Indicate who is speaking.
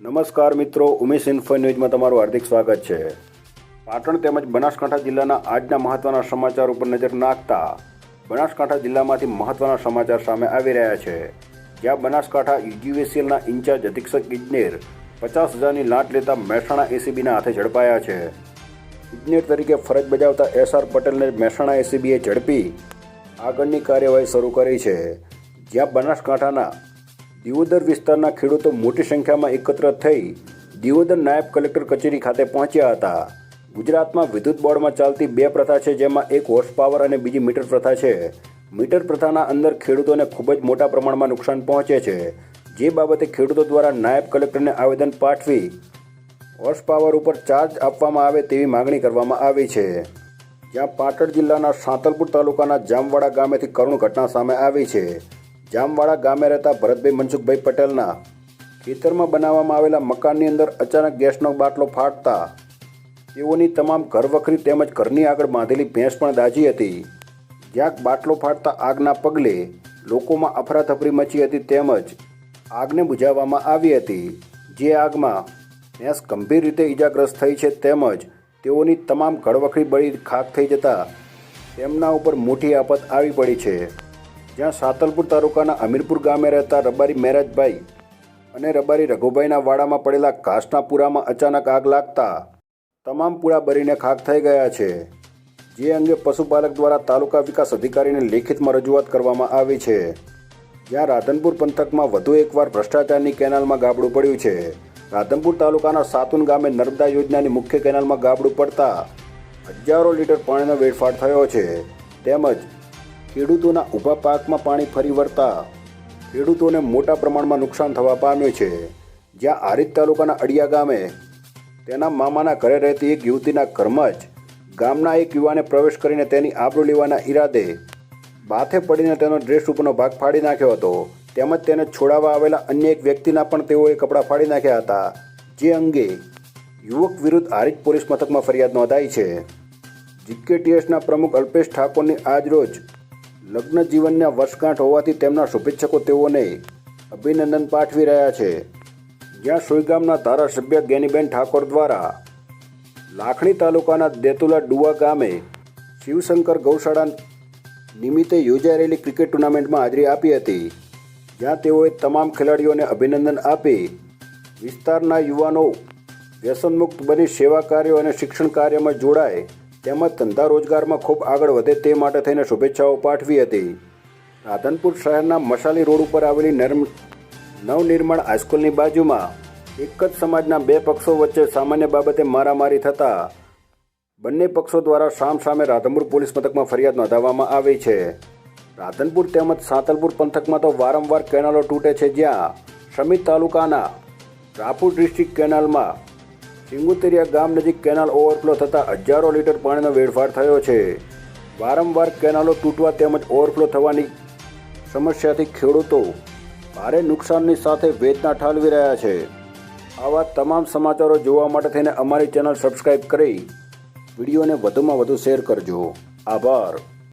Speaker 1: નમસ્કાર મિત્રો, ઉમેશ ઇન્ફો ન્યૂઝમાં તમારું હાર્દિક સ્વાગત છે. પાટણ તેમજ બનાસકાંઠા જિલ્લાના આજના મહત્વના સમાચાર ઉપર નજર નાખતા બનાસકાંઠા જિલ્લામાંથી મહત્વના સમાચાર સામે આવી રહ્યા છે. જ્યાં બનાસકાંઠા યુજીવીસીએલના ઇન્ચાર્જ અધિક્ષક ઇજનેર પચાસ હજારની લાંચ લેતા મહેસાણા એસીબીના હાથે ઝડપાયા છે. ઇજનેર તરીકે ફરજ બજાવતા એસઆર પટેલને મહેસાણા એસીબીએ ઝડપી આગળની કાર્યવાહી શરૂ કરી છે. જ્યાં બનાસકાંઠાના દિયોદર વિસ્તારના ખેડૂતો મોટી સંખ્યામાં એકત્ર થઈ દિયોદર નાયબ કલેક્ટર કચેરી ખાતે પહોંચ્યા હતા. ગુજરાતમાં વિદ્યુત બોર્ડમાં ચાલતી બે પ્રથા છે, જેમાં એક હોર્સ પાવર અને બીજી મીટર પ્રથા છે. મીટર પ્રથાના અંદર ખેડૂતોને ખૂબ જ મોટા પ્રમાણમાં નુકસાન પહોંચે છે. જે બાબતે ખેડૂતો દ્વારા નાયબ કલેક્ટરને આવેદન પાઠવી હોર્સ પાવર ઉપર ચાર્જ આપવામાં આવે તેવી માગણી કરવામાં આવી છે. જ્યાં પાટણ જિલ્લાના સાંતલપુર તાલુકાના જામવાડા ગામેથી કરુણ ઘટના સામે આવી છે. જામવાડા ગામે રહેતા ભરતભાઈ મનસુખભાઈ પટેલના ખેતરમાં બનાવવામાં આવેલા મકાનની અંદર અચાનક ગેસનો બાટલો ફાટતા તેઓની તમામ ઘરવખરી તેમજ ઘરની આગળ બાંધેલી ભેંસ પણ દાજી હતી. જ્યાં બાટલો ફાટતા આગના પગલે લોકોમાં અફરાતફરી મચી હતી તેમજ આગને બુઝાવવામાં આવી હતી. જે આગમાં ભેંસ ગંભીર રીતે ઈજાગ્રસ્ત થઈ છે તેમજ તેઓની તમામ ઘરવખરી બળી ખાક થઈ જતા તેમના ઉપર મોટી આફત આવી પડી છે. જ્યાં સાતલપુર તાલુકાના અમીરપુર ગામે રહેતા રબારી મહેરાજભાઈ અને રબારી રઘુભાઈના વાડામાં પડેલા કાસના પૂરામાં અચાનક આગ લાગતા તમામ પૂરા બરીને ખાક થઈ ગયા છે. જે અંગે પશુપાલક દ્વારા તાલુકા વિકાસ અધિકારીને લેખિતમાં રજૂઆત કરવામાં આવી છે. જ્યાં રાધનપુર પંથકમાં વધુ એકવાર ભ્રષ્ટાચારની કેનાલમાં ગાબડું પડ્યું છે. રાધનપુર તાલુકાના સાતુન ગામે નર્મદા યોજનાની મુખ્ય કેનાલમાં ગાબડું પડતા હજારો લીટર પાણીનો વેડફાટ થયો છે. તેમજ ખેડૂતોના ઊભા પાકમાં પાણી ફરી વળતા ખેડૂતોને મોટા પ્રમાણમાં નુકસાન થવા પામ્યું છે. જ્યાં આરિત તાલુકાના અડિયા ગામે તેના મામાના ઘરે રહેતી એક યુવતીના ઘરમાં જ ગામના એક યુવાને પ્રવેશ કરીને તેની આબરૂ લેવાના ઈરાદે બાથે પડીને તેનો ડ્રેસ ઉપરનો ભાગ ફાડી નાખ્યો હતો. તેમજ તેને છોડાવવા આવેલા અન્ય એક વ્યક્તિના પણ તેઓએ કપડાં ફાડી નાખ્યા હતા, જે અંગે યુવક વિરુદ્ધ આરિત પોલીસ મથકમાં ફરિયાદ નોંધાઈ છે. જીકેટીએસના પ્રમુખ અલ્પેશ ઠાકોરની આજરોજ લગ્ન જીવનના વર્ષગાંઠ હોવાથી તેમના શુભેચ્છકો તેઓને અભિનંદન પાઠવી રહ્યા છે. જ્યાં સુઈગામના ધારાસભ્ય જ્ઞાનીબેન ઠાકોર દ્વારા લાખણી તાલુકાના દેતુલા ડુવા ગામે શિવશંકર ગૌશાળા નિમિત્તે યોજાઈ રહેલી ક્રિકેટ ટુર્નામેન્ટમાં હાજરી આપી હતી. જ્યાં તેઓએ તમામ ખેલાડીઓને અભિનંદન આપી વિસ્તારના યુવાનો વ્યસનમુક્ત બની સેવા કાર્યો અને શિક્ષણ કાર્યમાં જોડાય તેમજ ધંધા રોજગારમાં ખૂબ આગળ વધે તે માટે થઈને શુભેચ્છાઓ પાઠવી હતી. રાધનપુર શહેરના મશાલી રોડ ઉપર આવેલી નર્મ, નવનિર્માણ હાઈસ્કૂલની બાજુમાં એક જ સમાજના બે પક્ષો વચ્ચે સામાન્ય બાબતે મારામારી થતાં બંને પક્ષો દ્વારા સામ સામે રાધનપુર પોલીસ મથકમાં ફરિયાદ નોંધાવવામાં આવી છે. રાધનપુર તેમજ સાંતલપુર પંથકમાં તો વારંવાર કેનાલો તૂટે છે જ્યાં સમિત તાલુકાના રાપુર ડિસ્ટ્રિક્ટ કેનાલમાં સિંગુતેરિયા ગામ નજીક કેનાલ ઓવરફ્લો થતાં હજારો લીટર પાણીનો વેડફાટ થયો છે. વારંવાર કેનાલો તૂટવા તેમજ ઓવરફ્લો થવાની સમસ્યાથી ખેડૂતો ભારે નુકસાનની સાથે વેદના ઠાલવી રહ્યા છે. આવા તમામ સમાચારો જોવા માટે થઈને અમારી ચેનલ સબસ્ક્રાઈબ કરી વિડીયોને વધુમાં વધુ શેર કરજો. આભાર.